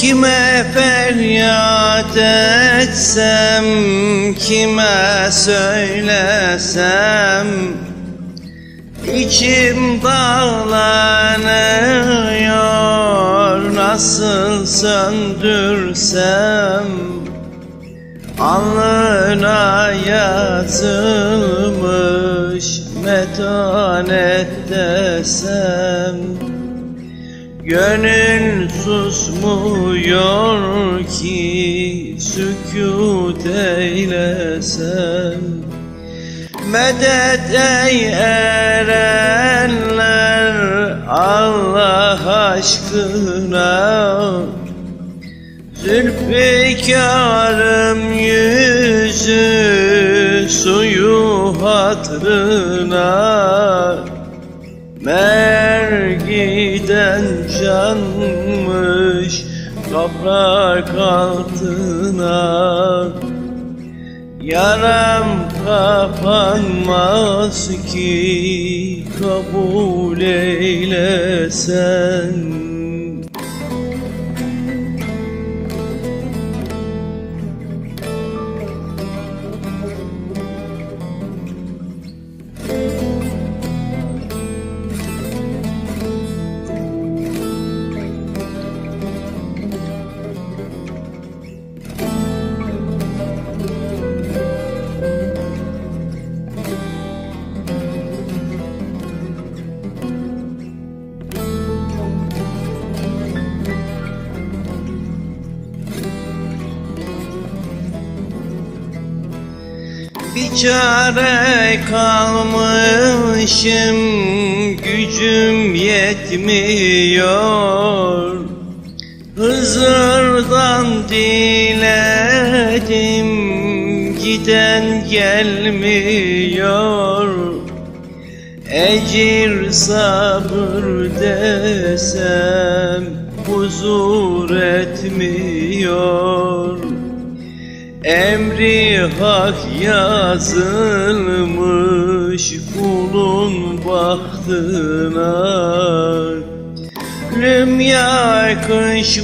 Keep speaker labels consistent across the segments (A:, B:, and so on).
A: Kime feryat etsem, kime söylesem? İçim dağlanıyor, nasıl söndürsem? Alnına yazılmış metanet desem Gönül susmuyor ki sükut eylesem. Medet ey erenler Allah aşkına. Zülfikarım yüzü suyu hatrına Mer giden canmış toprak altına. Yaram kapanmaz ki kabul eylesen Bir çare kalmışım gücüm yetmiyor. Hızırdan diledim giden gelmiyor. Ecir sabır desem huzur etmiyor Emri hak yazılmış kulun bahtına. Gülüm yakışmadı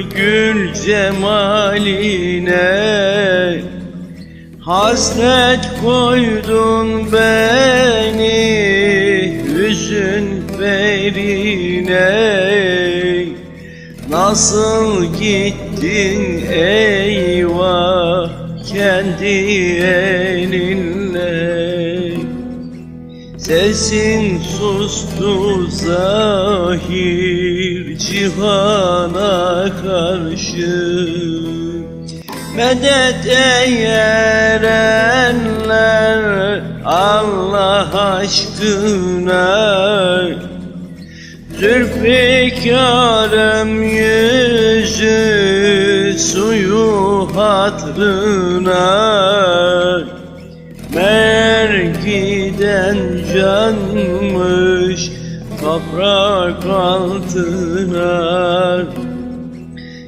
A: gül cemaline. Hasret koydun beni hüzün berine Nasıl gittin eyvah kendi elinle? Sesin sustu zahir cihana karşı. Medet ey erenler Allah aşkına Zülfikarım yüzü suyu hatrına. Mer giden canmış toprak altına.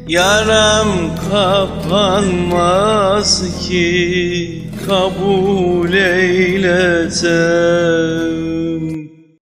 A: Yaram kapanmaz ki kabul eylesem